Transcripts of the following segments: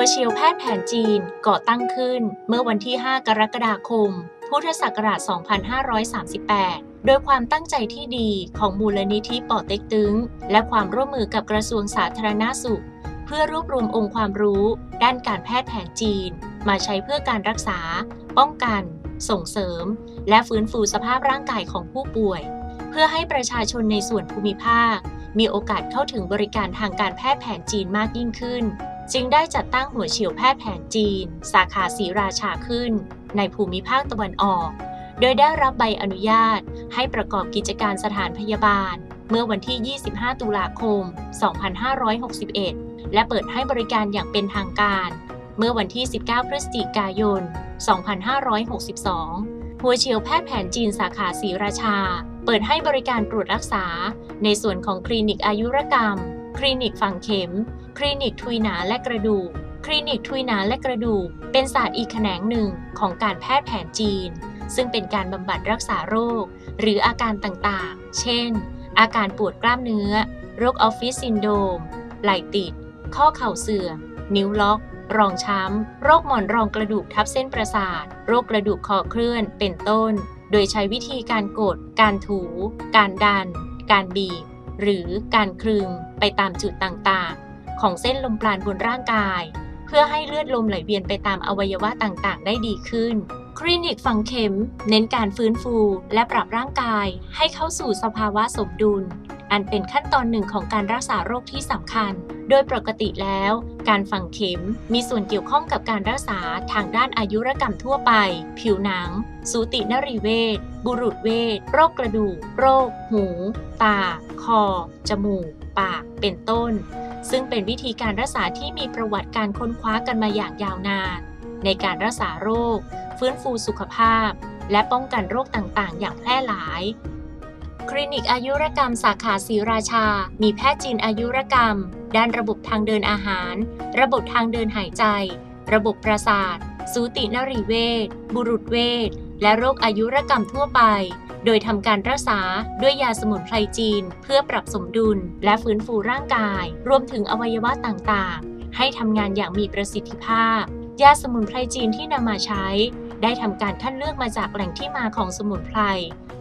หัวเฉียวแพทย์แผนจีนก่อตั้งขึ้น เมื่อวันที่ 5 กรกฎาคม พุทธศักราช 2538 โดยความตั้งใจที่ดีของมูลนิธิป่อเต็กตึง และความร่วมมือกับกระทรวงสาธารณาสุข เพื่อรวบรวมองค์ความรู้ ด้านการแพทย์แผนจีน มาใช้เพื่อการรักษา ป้องกัน ส่งเสริม และฟื้นฟูสภาพร่างกายของผู้ป่วย เพื่อให้ประชาชนในส่วนภูมิภาค มีโอกาสเข้าถึงบริการทางการแพทย์แผนจีนมากยิ่งขึ้น จึงได้จัดตั้งหัวเฉียวแพทย์แผนจีน สาขาศรีราชาขึ้น ในภูมิภาคตะวันออก โดยได้รับใบอนุญาตให้ประกอบกิจการสถานพยาบาล เมื่อวันที่ 25 ตุลาคม 2561 และเปิดให้บริการอย่างเป็นทางการ เมื่อวันที่ 19 พฤศจิกายน 2562หัวเฉียวแพทย์แผนจีนสาขาศรีราชา เปิดให้บริการตรวจรักษา ในส่วนของคลินิกอายุรกรรม คลินิกฝังเข็ม คลินิกทุยหนาและกระดูก คลินิกทุยหนาและกระดูก เป็นศาสตร์อีกแขนงหนึ่งของการแพทย์แผนจีน ซึ่งเป็นการบำบัดรักษาโรค หรืออาการต่างๆ เช่น อาการปวดกล้ามเนื้อ โรคออฟฟิศซินโดม ไหล่ติด ข้อเข่าเสื่อม นิ้วล็อก รองช้ำ โรคหมอนรองกระดูกทับเส้นประสาท โรคกระดูกคอเคลื่อน เป็นต้น โดยใช้วิธีการกด การถู การดัน การบีบ หรือการคลึงไปตามจุดต่างๆ ของเส้นลมปราณบนร่างกาย เพื่อให้เลือดลมไหลเวียนไปตามอวัยวะต่างๆ ได้ดีขึ้น คลินิกฝังเข็ม เน้นการฟื้นฟูและปรับร่างกายให้เข้าสู่สภาวะสมดุล อันเป็นขั้นตอนหนึ่งของการรักษาโรคที่สำคัญ โดยปกติแล้ว การฝังเข็มมีส่วนเกี่ยวข้องกับการรักษาทางด้านอายุรกรรมทั่วไป ผิวหนัง สูตินรีเวชบุรุษเวชโรคกระดูก โรค หู ตา คอ จมูก ปาก เป็นต้น ซึ่งเป็นวิธีการรักษาที่มีประวัติการค้นคว้ากันมาอย่างยาวนาน ในการรักษาโรค ฟื้นฟูสุขภาพ และป้องกันโรคต่างๆ อย่างแพร่หลาย คลินิกอายุรกรรมสาขาศรีราชา มีแพทย์จีนอายุรกรรม ด้านระบบทางเดินอาหาร ระบบทางเดินหายใจ ระบบประสาท สูตินรีเวชบุรุษเวชและโรคอายุรกรรมทั่วไป โดยทำการรักษาด้วยยาสมุนไพรจีน เพื่อปรับสมดุล และฟื้นฟูร่างกาย รวมถึงอวัยวะต่างๆ ให้ทำงานอย่างมีประสิทธิภาพ ยาสมุนไพรจีนที่นำมาใช้ ได้ทำการคัดเลือกมาจากแหล่งที่มาของสมุนไพร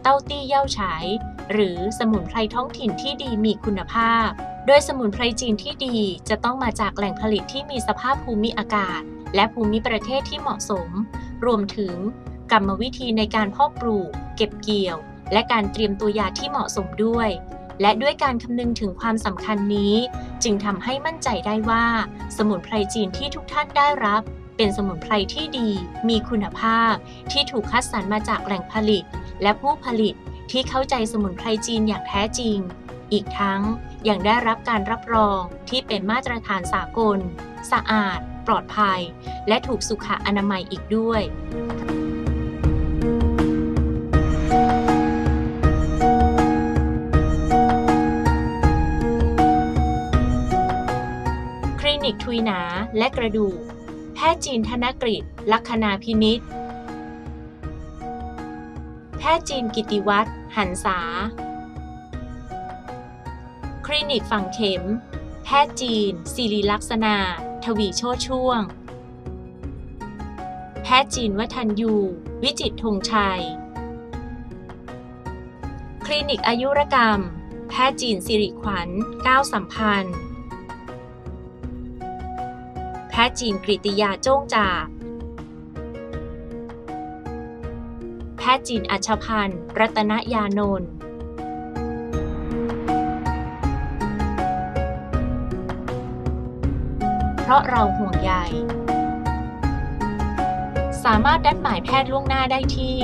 เต้าตี้เย่าฉาย หรือสมุนไพรท้องถิ่นที่ดีมีคุณภาพ โดยสมุนไพรจีนที่ดีจะต้องมาจากแหล่งผลิตที่มีสภาพภูมิอากาศ และภูมิประเทศที่เหมาะสม รวมถึงกรรมวิธีในการเพาะปลูก เก็บเกี่ยว และการเตรียมตัวยาที่เหมาะสมด้วย และด้วยการคำนึงถึงความสำคัญนี้ จึงทำให้มั่นใจได้ว่า สมุนไพรจีนที่ทุกท่านได้รับ เป็นสมุนไพรที่ดี มีคุณภาพ ที่ถูกคัดสรรมาจากแหล่งผลิต และผู้ผลิต ที่เข้าใจสมุนไพรจีนอย่างแท้จริง อีกทั้งยังได้รับการรับรองที่เป็นมาตรฐานสากล สะอาด ปลอดภัย และถูกสุขอนามัยอีกด้วยคลินิกทุยหนาและกระดูก แพทย์จีนธนกฤษลัคนาพินิษแพทย์จีนกิติวัฒน์ หันษา คลินิกฝังเข็ม แพทย์จีน ศิริลักษณา ทวีโชติช่วง แพทย์จีนวัฒนยู วิจิตธงชัย คลินิกอายุรกรรม แพทย์จีนสิริขวัญก้าวสัมพันธ์ แพทย์จีนกริติยาโจ้งจาบ แพทย์จีนอัชพันธ์ รัตนยานนท์เพราะเราห่วงใย สามารถนัดหมายแพทย์ล่วงหน้าได้ที่